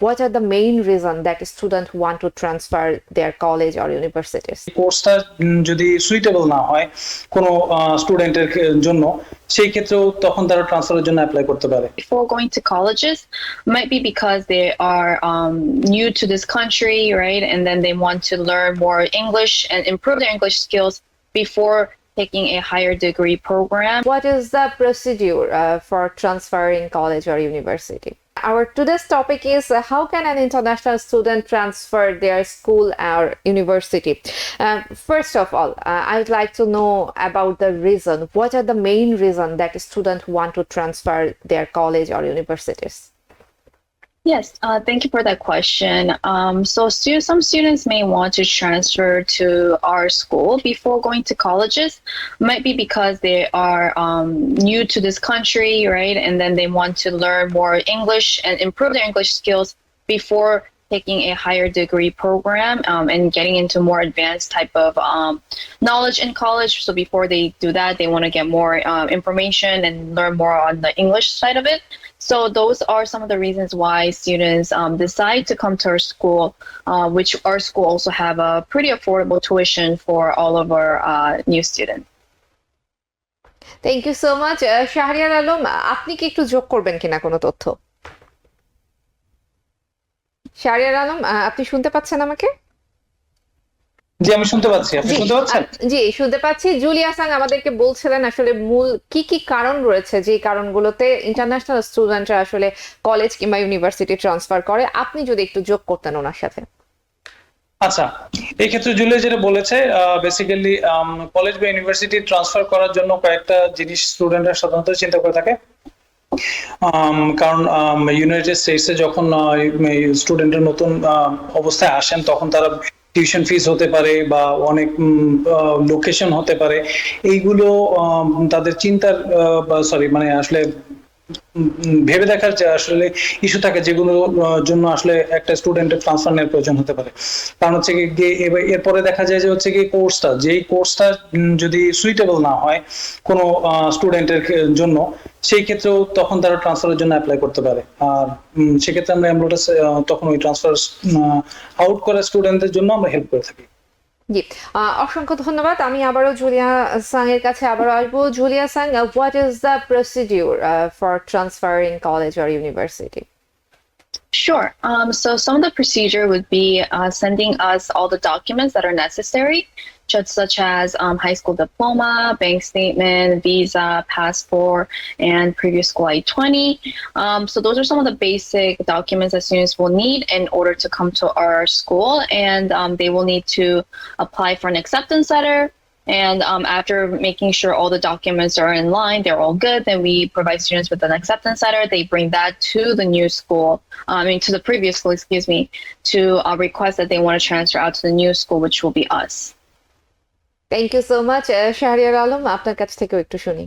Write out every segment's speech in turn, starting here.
What are the main reason that students want to transfer their college or universities? কোর্সটা উম, যদি suitable না হয় কোনো স্টুডেন্টের জন্য সেই ক্ষেত্রেও তখন তারা ট্রান্সফারের জন্য অ্যাপ্লাই করতে পারে before going to colleges might be because they are um, new to this country, right? And then they want to learn more English and improve their English skills before taking a higher degree program. What is the procedure uh, for transferring college or university? Our today's topic is uh, how can an international student transfer their school or university? Uh, first of all, uh, I would like to know about the reason. What are the main reason that students want to transfer their college or universities? Yes, uh, thank you for that question. Um, so, stu- some students may want to transfer to our school before going to colleges. Might be because they are um, new to this country, right? And then they want to learn more English and improve their English skills before taking a higher degree program um, and getting into more advanced type of um, knowledge in college. So before they do that, they want to get more um, information and learn more on the English side of it. So those are some of the reasons why students um, decide to come to our school, uh, which our school also have a pretty affordable tuition for all of our uh, new students. Thank you so much Shahriar Alam আপনি কি একটু যোগ করবেন কিনা কোনো তথ্য শাহরিয়ার আলম আহ, আপনি শুনতে পাচ্ছেন আমাকে জি আমি শুনতে পাচ্ছি। আপনি শুনতে পাচ্ছেন? জি শুনতে পাচ্ছি। জুলিয়া সাং আমাদেরকে বলছিলেন আসলে মূল কি কি কারণ রয়েছে যে কারণগুলোতে ইন্টারন্যাশনাল স্টুডেন্টরা আসলে কলেজ কিংবা ইউনিভার্সিটি ট্রান্সফার করে? আপনি যদি একটু যোগ করতেন ওনার সাথে। আচ্ছা এই ক্ষেত্রে জুলিয়া যেটা বলেছে বেসিক্যালি কলেজ বা ইউনিভার্সিটি ট্রান্সফার করার জন্য কয়েকটা জিনিস স্টুডেন্টরা সাধারণত চিন্তা করে থাকে। কারণ ইউনাইটেড স্টেটসে যখন স্টুডেন্টের নতুন অবস্থায় আসেন তখন তারা টিউশন ফিস হতে পারে বা অনেক লোকেশন হতে পারে। এইগুলো তাদের চিন্তার সরি মানে আসলে ভেবে দেখার যে আসলে ইস্যু থাকে যেগুলো জন্য আসলে একটা স্টুডেন্টের ট্রান্সফার নেওয়ার প্রয়োজন হতে পারে। কারণ হচ্ছে গিয়ে এরপরে দেখা যায় যে হচ্ছে কি কোর্সটা যেই কোর্সটা যদি সুইটেবল না হয় কোনো স্টুডেন্টের জন্য, সেই ক্ষেত্রেও তখন তারা ট্রান্সফারের জন্য অ্যাপ্লাই করতে পারে। আর সেক্ষেত্রে আমরা এমলোটাস তখন ওই ট্রান্সফার আউট করা স্টুডেন্টদের জন্য আমরা হেল্প করে থাকি। জি। অসংখ্য ধন্যবাদ। আমি আবারও জুলিয়া সাং এর কাছে আবারও আসব। Julia Sang what is the procedure for transferring college or university Sure. Um, so some of the procedure would be uh, sending us all the documents that are necessary, just such as um, high school diploma, bank statement, visa, passport, and previous school I-20. Um, so those are some of the basic documents that students will need in order to come to our school, and um, they will need to apply for an acceptance letter. And um, after making sure all the documents are in line, they're all good, then we provide students with an acceptance letter. They bring that to the new school, I mean, to the previous school, excuse me, to uh, request that they want to transfer out to the new school, which will be us. Thank you so much Shahriar Alam আপনার কাছ থেকেও একটু শুনি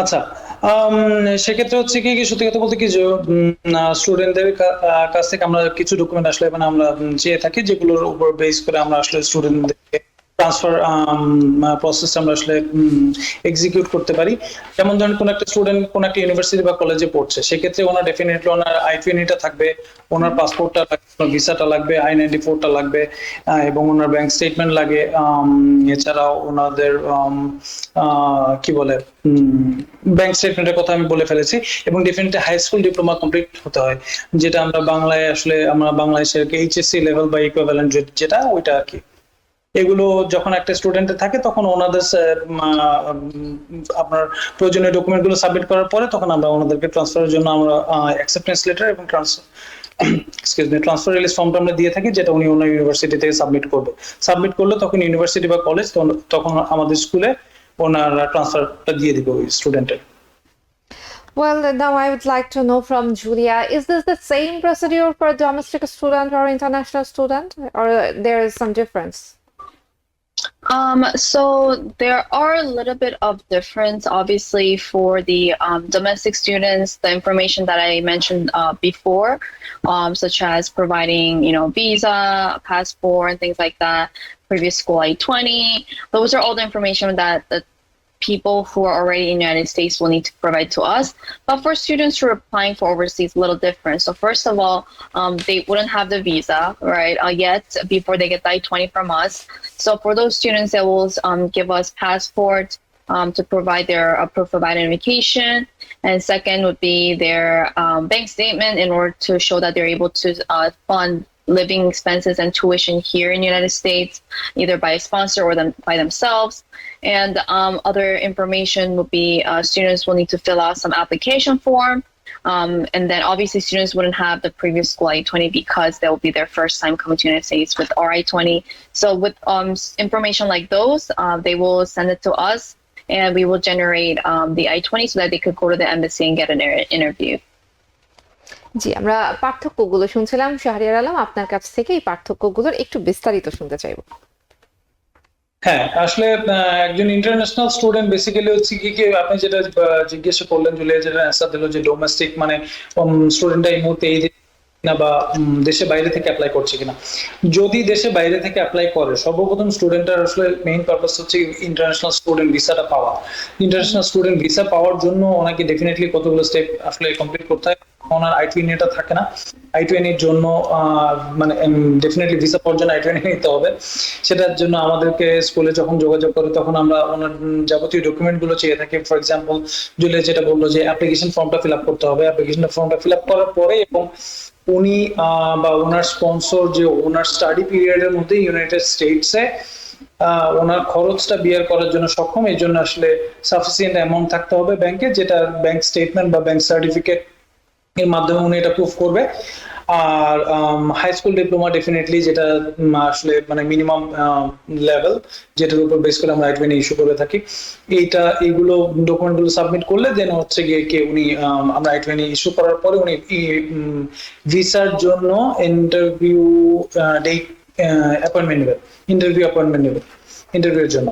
আচ্ছা সেক্ষেত্রে হচ্ছে কি কি সত্যি কথা বলতে কি যে স্টুডেন্টদের কাছ থেকে আমরা কিছু ডকুমেন্ট আসলে মানে আমরা চেয়ে থাকি যেগুলোর উপর বেস করে আমরা আসলে স্টুডেন্টদেরকে ট্রান্সফার প্রসেস আমরা আসলে এক্সিকিউট করতে পারি। যেমন ধরেন কোন একটা স্টুডেন্ট কোন একটা ইউনিভার্সিটি বা কলেজে পড়ছে, সেক্ষেত্রে ওনার ডেফিনেটলি ওনার আই টোয়েন্টিটা থাকবে, ওনার পাসপোর্টটা লাগবে ভিসাটা লাগবে আই নাইনটি ফোরটা লাগবে এবং ওনার ব্যাংক স্টেটমেন্ট লাগে এছাড়াও ওনাদের কি বলে ব্যাংক স্টেটমেন্টের কথা আমি বলে ফেলেছি, এবং definitely high school diploma complete হতে হয়, যেটা আমরা বাংলায় আসলে, আমরা বাংলাদেশের এইচএসসি লেভেল বা ইকুইভ্যালেন্ট যেটা ওইটা আর কি। এগুলো যখন একটা স্টুডেন্টের থাকে তখন ওনাদের আপনার প্রয়োজনীয় ডকুমেন্টগুলো সাবমিট করার পরে তখন আমরা ওনাদেরকে ট্রান্সফারের জন্য আমরা অ্যাকসেপ্টেন্স লেটার এবং transfer excuse me transfer release ফর্মটা আমরা দিয়ে থাকি যেটা উনি ওনার ইউনিভার্সিটি থেকে সাবমিট করবে সাবমিট করলে তখন ইউনিভার্সিটি বা কলেজ তখন আমাদের স্কুলে ওনার ট্রান্সফারটা দিয়ে দিবে ওই স্টুডেন্টের Well, now I would like to know from Julia, is this the same procedure for domestic student or international student, or there is some difference? Um, so there are a little bit of difference, obviously, for the um, domestic students. The information that I mentioned uh, before, um, such as providing, you know, visa, passport, and things like that. Previous school I twenty. Those are all the information that the people who are already in the United States will need to provide to us. But for students who are applying for overseas, a little different. So first of all, um, they wouldn't have the visa, right, uh, yet before they get the I-20 from us. So for those students, they will um, give us passport um, to provide their uh, proof of identification. And second would be their um, bank statement in order to show that they're able to uh, fund living expenses and tuition here in the United States, either by a sponsor or them by themselves. And um, other information would be uh, students will need to fill out some application form. Um, and then obviously students wouldn't have the previous school I-20 because that will be their first time coming to the United States with our I-20. So with um, information like those, uh, they will send it to us and we will generate um, the I-20 so that they could go to the embassy and get an interview. জি, আমরা পার্থক্যগুলো শুনছিলাম, শাহরিয়ার আলম, আপনার কাছ থেকে এই পার্থক্যগুলোর একটু বিস্তারিত শুনতে চাইব। হ্যাঁ আসলে একজন ইন্টারন্যাশনাল স্টুডেন্ট বেসিক্যালি হচ্ছে কি কি আপনি যেটা করলেন জুলিয়া যেটা অ্যান্সার দিল যে ডোমেস্টিক মানে স্টুডেন্টরা এই মুহূর্তে এই না বা দেশে বাইরে থেকে অ্যাপ্লাই করছে কিনা। যদি দেশে বাইরে থেকে অ্যাপ্লাই করে, সর্বপ্রথম স্টুডেন্টের আসলে মেইন পারপাস হচ্ছে ইন্টারন্যাশনাল স্টুডেন্ট ভিসাটা পাওয়া। ইন্টারন্যাশনাল স্টুডেন্ট ভিসা পাওয়ার জন্য ওনাকে ডেফিনেটলি কতগুলো স্টেপ আসলে কমপ্লিট করতে হয়। ওনার আই টোয়েন্টি এটা থাকে না। আই টোয়েন্টির জন্য মানে ডেফিনেটলি ভিসা পাওয়ার জন্য আই টোয়েন্টি নিতে হবে। সেটার জন্য আমাদেরকে স্কুলে যখন যোগাযোগ করে, তখন আমরা ওনার যাবতীয় ডকুমেন্টগুলো চেয়ে থাকি। ফর এক্সাম্পল জুলিয়া যেটা বলল যে অ্যাপ্লিকেশন ফর্মটা ফিল আপ করতে হবে। অ্যাপ্লিকেশন ফর্মটা ফিল আপ করার পরে এবং উনি বা ওনার স্পন্সর যে ওনার স্টাডি পিরিয়ডের মধ্যে ইউনাইটেড স্টেটসে ওনার খরচটা বিয়ার করার জন্য সক্ষম। এই জন্য আসলে সাফিসিয়েন্ট অ্যামাউন্ট থাকতে হবে ব্যাংকে যেটা ব্যাংক স্টেটমেন্ট বা ব্যাংক সার্টিফিকেট এর মাধ্যমে উনি এটা প্রুফ করবে। আর হাই স্কুল ডিপ্লোমা ডেফিনেটলি যেটা আসলে মানে মিনিমাম লেভেল যেটার উপর বেস করে আমরা আইটমেন্ট ইস্যু করে থাকি। এইটা এইগুলো ডকুমেন্টগুলো সাবমিট করলে দেন হচ্ছে গিয়ে কে উনি আম, আমরা আইটমেন্ট ইস্যু করার পরে উনি ভিসার জন্য ইন্টারভিউ ডেট অ্যাপয়েন্টমেন্ট নেবেন ইন্টারভিউ অ্যাপয়েন্টমেন্ট নেবেন ইন্টারভিউর জন্য।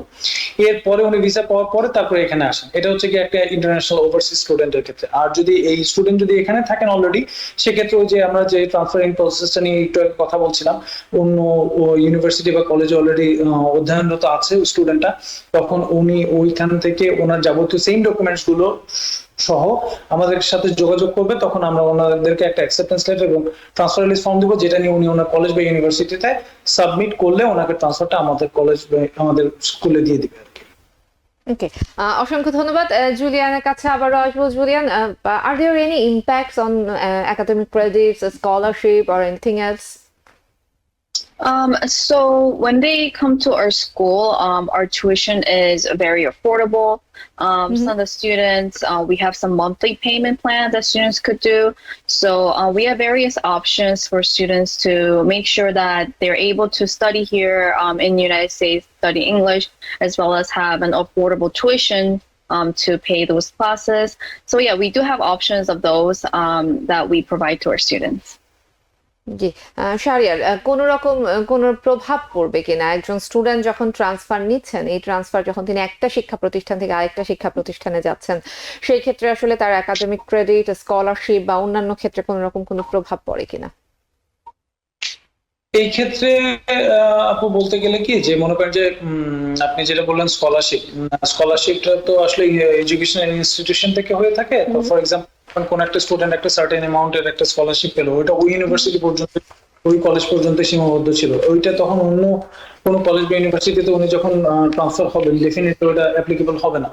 এরপরে উনি ভিসা পাওয়ার পরে তারপরে এখানে আসেন। এটা হচ্ছে কি একটা ইন্টারন্যাশনাল ওভারসিজ স্টুডেন্টের ক্ষেত্রে। আর যদি এই স্টুডেন্ট যদি এখানে থাকেন অলরেডি সেক্ষেত্রে ওই যে আমরা যে ট্রান্সফারিং প্রসেসটা নিয়ে একটু কথা বলছিলাম, অন্য ইউনিভার্সিটি বা কলেজে অলরেডি অধ্যয়নরত আছে স্টুডেন্টটা তখন উনি ওইখান থেকে ওনার যাবতীয় সেম ডকুমেন্টসগুলো সহ আমাদের সাথে যোগাযোগ করবে। তখন আমরা ওনাদেরকে একটা অ্যাকসেপ্টেন্স লেটার এবং ট্রান্সফার লিস্ট ফর্ম দিব, যেটা নিয়ে উনি ওনার কলেজ বা ইউনিভার্সিটিতে সাবমিট করলে ওনাকে ট্রান্সফারটা আমাদের কলেজ বা আমাদের স্কুলে দিয়ে দিবে ওকে অসংখ্য ধন্যবাদ। জুলিয়ানের কাছে আবারও আসব। Julian are there any impacts on academic credits scholarship or anything else Um, so when they come to our school, um, our tuition is very affordable. Um, Some of the students, uh, we have some monthly payment plans that students could do. So uh, we have various options for students to make sure that they're able to study here um, in the United States, study English, as well as have an affordable tuition um, to pay those classes. So yeah, we do have options of those um, that we provide to our students. জি আহ, শাহরিয়ার কোনো রকম কোনো প্রভাব পড়বে কিনা? একজন student যখন ট্রান্সফার নিচ্ছেন এই ট্রান্সফার যখন তিনি একটা শিক্ষা প্রতিষ্ঠান থেকে আরেকটা শিক্ষা প্রতিষ্ঠানে যাচ্ছেন সেই ক্ষেত্রে আসলে তার একাডেমিক ক্রেডিট স্কলারশিপ বা অন্যান্য ক্ষেত্রে কোনো রকম কোনো প্রভাব পড়ে কিনা? এই ক্ষেত্রে আপু বলতে গেলে কি যে মনে করেন যে আপনি যেটা বললেন স্কলারশিপ স্কলারশিপটা তো আসলে এডুকেশনাল ইনস্টিটিউশন থেকে হয়ে থাকে। তো ফর এক্সাম্পল কোন একটা স্টুডেন্ট একটা সার্টেন অ্যামাউন্টের একটা স্কলারশিপ পেল, ওইটা ওই ইউনিভার্সিটি পর্যন্ত, ওই কলেজ পর্যন্ত সীমাবদ্ধ ছিল। ওইটা তখন অন্য কোনো কলেজ বা ইউনিভার্সিটিতে উনি যখন ট্রান্সফার হবেন ডেফিনেটলি ওটা অ্যাপ্লিকেবল হবে না।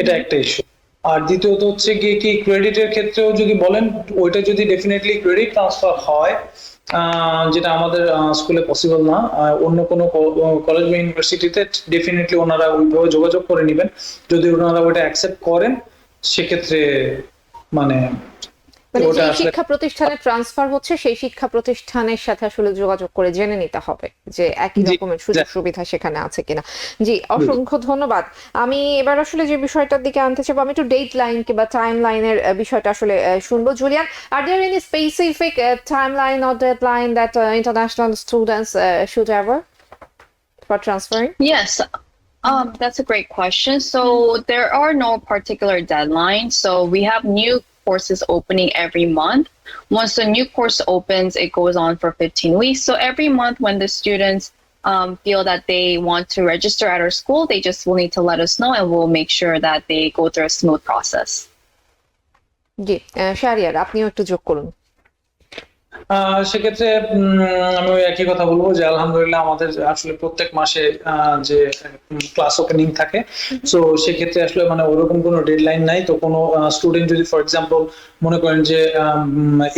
এটা একটা ইস্যু আর দ্বিতীয়ত হচ্ছে গিয়ে কি ক্রেডিটের ক্ষেত্রেও যদি বলেন, ওইটা যদি ডেফিনেটলি ক্রেডিট ট্রান্সফার হয় যেটা আমাদের স্কুলে পসিবল না অন্য কোনো কলেজ বা ইউনিভার্সিটিতে ডেফিনেটলি ওনারা ওইভাবে যোগাযোগ করে নেবেন। যদি ওনারা ওইটা অ্যাকসেপ্ট করেন, সেক্ষেত্রে মানে মানে যে শিক্ষা প্রতিষ্ঠানে ট্রান্সফার হচ্ছে সেই শিক্ষা প্রতিষ্ঠানের সাথে আসলে যোগাযোগ করে জেনে নিতে হবে যে একই রকমের সুযোগ সুবিধা সেখানে আছে কিনা। জি অসংখ্য ধন্যবাদ। আমি এবার আসলে যে বিষয়টার দিকে আনতে চাইব আমি একটু ডেট লাইন কিংবা টাইম লাইনের বিষয়টা আসলে শুনব। Julian are there any specific time line or date line that international students should ever for transferring Yes, um, that's a great question. So there are no particular deadlines. So we have new courses opening every month. Once the new course opens, it goes on for 15 weeks. So every month when the students um, feel that they want to register at our school, they just will need to let us know and we'll make sure that they go through a smooth process. জি আহ, শাহরিয়ার আপনিও একটু যোগ করুন আহ, সেক্ষেত্রে আমি ওই একই কথা বলব যে আলহামদুলিল্লাহ আমাদের আসলে প্রত্যেক মাসে যে ক্লাস ওপেনিং থাকে। সো সেক্ষেত্রে আসলে মানে ওরকম কোনো ডেডলাইন নাই। তো কোনো স্টুডেন্ট যদি ফর এক্সাম্পল মনে করেন যে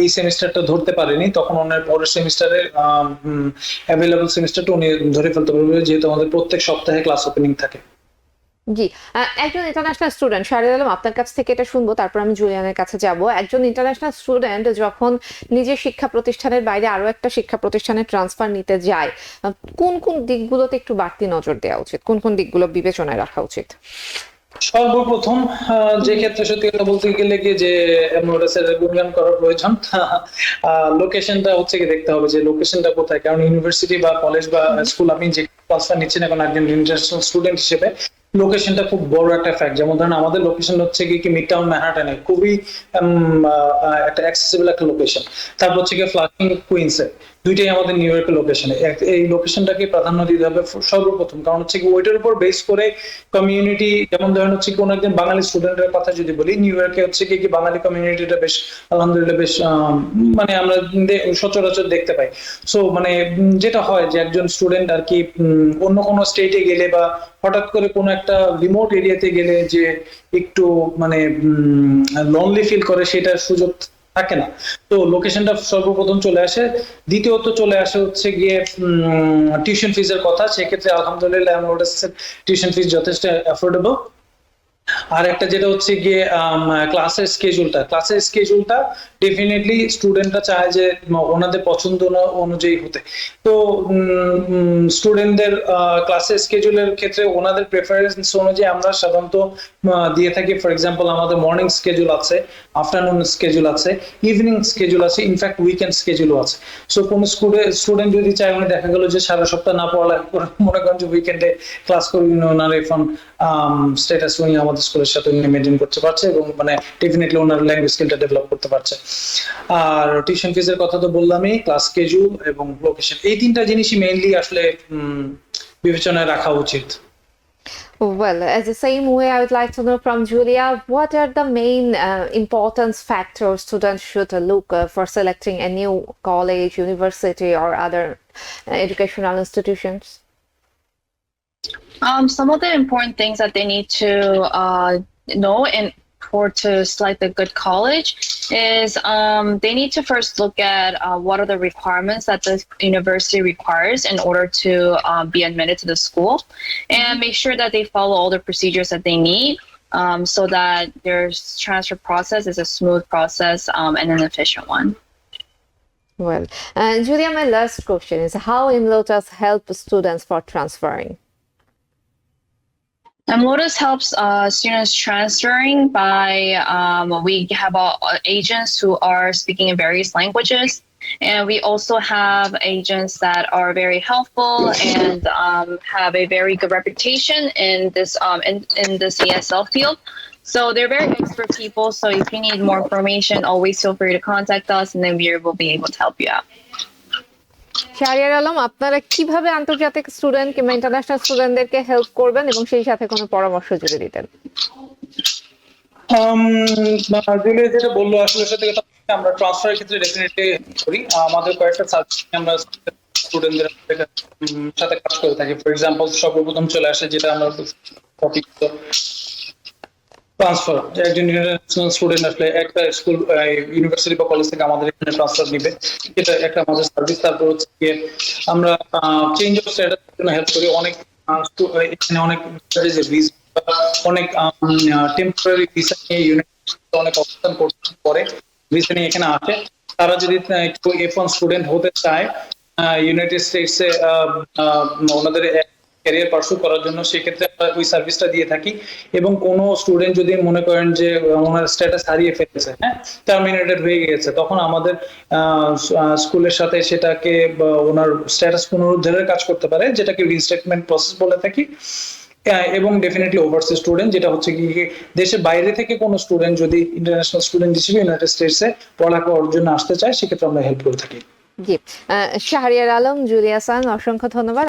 এই সেমিস্টারটা ধরতে পারেনি তখন ওনার পরের সেমিস্টারে অ্যাভেলেবল সেমিস্টারটা উনি ধরে ফেলতে পারবে। যেহেতু আমাদের প্রত্যেক সপ্তাহে ক্লাস ওপেনিং থাকে। জি একজন ইন্টারন্যাশনাল স্টুডেন্ট শাহরিয়ার আলম, আপনার কাছ থেকে এটা শুনব, তারপর আমি জুলিয়ানের কাছে যাব। একজন ইন্টারন্যাশনাল স্টুডেন্ট যখন নিজের শিক্ষা প্রতিষ্ঠানের বাইরে আরও একটা শিক্ষা প্রতিষ্ঠানে ট্রান্সফার নিতে যায় কোন কোন দিকগুলোতে একটু বাড়তি নজর দেওয়া উচিত? কোন কোন দিকগুলো বিবেচনায় রাখা উচিত? সর্বপ্রথম যে ক্ষেত্রে সত্যি কথা বলতে গেলে কি যে এমওএসএর গুণগান করার প্রয়োজন লোকেশনটা হচ্ছে কি দেখতে হবে যে লোকেশনটা কোথায়? কারণ ইউনিভার্সিটি বা কলেজ বা স্কুল আপনি যে ট্রান্সফার নিচ্ছেন এখন একজন ইন্টারন্যাশনাল স্টুডেন্ট হিসেবে লোকেশনটা খুব বড় একটা ফ্যাক্ট যেমন ধরেন আমাদের লোকেশন হচ্ছে কি কি মিড টাউন ম্যানহাটনে খুবই একটা অ্যাক্সেসিবল একটা লোকেশন তারপর হচ্ছে গিয়ে ফ্লাশিং কুইন্সে দুইটাই আমাদের নিউ ইয়র্কের লোকেশনে এই লোকেশনটাকে প্রাধান্য দিতে হবে সর্বপ্রথম। কারণ হচ্ছে কি ওইটার উপর বেস করে কমিউনিটি যেমন ধরেন হচ্ছে কোন একজন বাঙালি স্টুডেন্টের কথা যদি বলি নিউ ইয়র্কে হচ্ছে কি কি বাঙালি কমিউনিটিটা বেশ, আলহামদুলিল্লাহ বেশ মানে আমরা সচরাচর দেখতে পাই। সো মানে যেটা হয় যে একজন স্টুডেন্ট আর কি অন্য কোনো স্টেটে গেলে বা হঠাৎ করে কোনো একটা রিমোট এরিয়াতে গেলে যে একটু মানে লনলি ফিল করে, সেটার সুযোগ থাকে না। তো লোকেশনটা সর্বপ্রথম চলে আসে। দ্বিতীয়ত চলে আসে হচ্ছে গিয়ে টিউশন ফিজের কথা। সেক্ষেত্রে আলহামদুলিল্লাহ টিউশন ফিজ যথেষ্ট অ্যাফোর্ডেবল আর একটা যেটা হচ্ছে গিয়ে ক্লাসের স্কেজুলটা ক্লাসের স্কেজুলটা ডেফিনেটলি স্টুডেন্টরা চায় যে, ওনাদের পছন্দ অনুযায়ী হতে। তো স্টুডেন্টদের ক্লাসের স্কেজুলের ক্ষেত্রে ওনাদের প্রেফারেন্স অনুযায়ী আমরা সাধারণত দিয়ে থাকি। ফর এক্সাম্পল আমাদের মর্নিং স্কেজুল আছে আফটারনুন স্কেজুল আছে ইভিনিং স্কেজুল আছে ইনফ্যাক্ট উইকেন্ড স্কেজুলও আছে। সো কোনো স্টুডেন্ট যদি চায়, উনি দেখা গেল যে সারা সপ্তাহ না পড়ালেখা করে, মনে করেন যে উইকেন্ডে ক্লাস করে, উনি ওনার এখন স্ট্যাটাস উনি আমাদের স্কুলের সাথে উনি মেনটেন করতে পারছে এবং মানে ডেফিনেটলি ওনার ল্যাঙ্গুয়েজ স্কিলটা ডেভেলপ করতে পারছে আর টিউশন ফিজের কথা তো বললামই ক্লাস স্কেজুল এবং লোকেশন এই তিনটা জিনিসই মেইনলি আসলে বিবেচনায় রাখা উচিত Well, as the same way, I would like to know from Julia, what are the main uh, importance factors students should uh, look uh, for selecting a new college, university, or other uh, educational institutions? Um, some of the important things that they need to uh, know in for to select a good college is um, they need to first look at uh, what are the requirements that the university requires in order to um, be admitted to the school, and make sure that they follow all the procedures that they need. Um, so that their transfer process is a smooth process um, and an efficient one. Well, uh, Julia, my last question is how IMLOTAS help students for transferring? Um, Lotus helps uh, students transferring by um, we have uh, agents who are speaking in various languages, and we also have agents that are very helpful and um, have a very good reputation in this um, in, in this ESL field. So they're very expert people. So if you need more information, always feel free to contact us, and then we will be able to help you out. Shahriar Alam আপনারা কীভাবে আন্তর্জাতিক student কিংবা international স্টুডেন্টদেরকে help করবেন এবং সেই সাথে কোনো পরামর্শ জুড়ে দিতেন? Um, যেটা বলল আসলে কথা আমরা ট্রান্সফারের ক্ষেত্রে ডেফিনেটলি করি। আমাদের কয়েকটা সাবজেক্ট আমরা স্টুডেন্টদের সাথে কাজ করে থাকি। ফর এক্সাম্পল সর্বপ্রথম চলে আসে যেটা আমরা টপিক ট্রান্সফার একজন ইন্টারন্যাশনাল স্টুডেন্ট আসলে একটা স্কুল ইউনিভার্সিটি বা কলেজ থেকে আমাদের এখানে ট্রান্সফার এটা একটা আমাদের সার্ভিস তারপর হচ্ছে আমরা চেঞ্জ অফ স্ট্যাটাস জন্য হেল্প করি। অনেক এখানে অনেক অনেক টেম্পোরারি ভিসা নিয়ে ইউনিভার্সিটি অনেক অবস্থান করতে পরে ভিসা নিয়ে এখানে আসে। তারা যদি একটু এফ ওয়ান স্টুডেন্ট হতে চায় ইউনাইটেড স্টেটসে ওনাদের ক্যারিয়ার পার্সু করার জন্য সেক্ষেত্রে ওই সার্ভিসটা দিয়ে থাকি। এবং কোনো স্টুডেন্ট যদি মনে করেন যে, ওনার স্ট্যাটাস হারিয়ে ফেলেছে হ্যাঁ? টার্মিনেটেড হয়ে তখন আমাদের স্কুলের সাথে সেটাকে ওনার স্ট্যাটাস পুনরুদ্ধারের কাজ করতে পারে, যেটাকে রিস্টেটমেন্ট প্রসেস বলে থাকি। এবং ডেফিনেটলি ওভারসি স্টুডেন্ট যেটা হচ্ছে কি দেশের বাইরে থেকে কোনো স্টুডেন্ট যদি ইন্টারন্যাশনাল স্টুডেন্ট হিসেবে ইউনাইটেড স্টেটসে পড়ালেখা করার জন্য আসতে চায়, সেক্ষেত্রে আমরা হেল্প করে থাকি। জি। শাহরিয়ার আলম জুলিয়াসান অসংখ্য ধন্যবাদ।